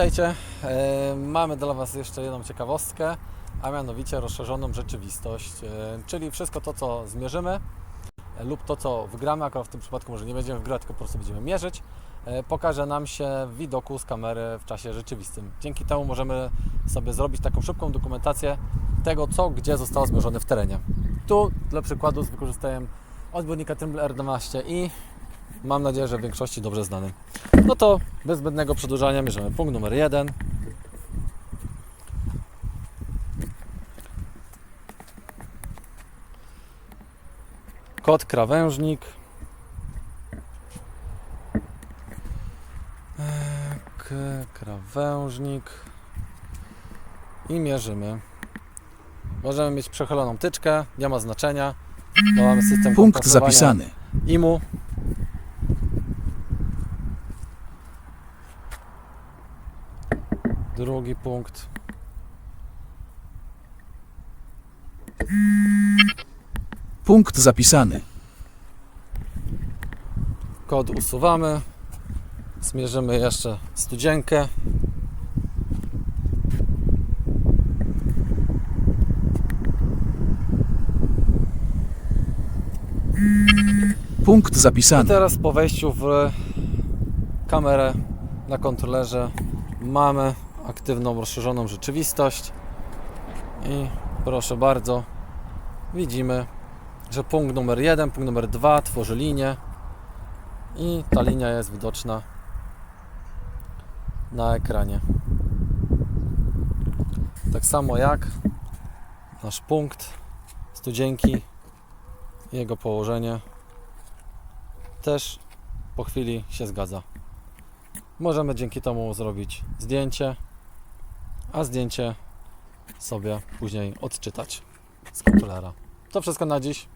Witajcie, e, mamy dla Was jeszcze jedną ciekawostkę, a mianowicie rozszerzoną rzeczywistość, e, czyli wszystko to, co zmierzymy e, lub to, co wygramy, akurat w tym przypadku może nie będziemy wygrywać, tylko po prostu będziemy mierzyć, pokaże nam się w widoku z kamery w czasie rzeczywistym. Dzięki temu możemy sobie zrobić taką szybką dokumentację tego, co gdzie zostało zmierzone w terenie. Tu dla przykładu z wykorzystaniem odbiornika Trimble R12 i mam nadzieję, że w większości dobrze znany. No to bez zbędnego przedłużania mierzymy punkt numer jeden. Kod krawężnik. K, krawężnik. I mierzymy. Możemy mieć przechyloną tyczkę, nie ma znaczenia. Mamy system Punkt zapisany. IMU. Drugi punkt. Punkt zapisany. Kod usuwamy. Zmierzymy jeszcze studzienkę. Punkt I zapisany. teraz po wejściu w kamerę na kontrolerze mamy aktywną, rozszerzoną rzeczywistość. I proszę bardzo, widzimy, że punkt numer 1, punkt numer 2 tworzy linię i ta linia jest widoczna na ekranie. Tak samo jak nasz punkt studzienki, jego położenie też po chwili się zgadza. Możemy dzięki temu zrobić zdjęcie, a zdjęcie sobie później odczytać z kontrolera. To wszystko na dziś.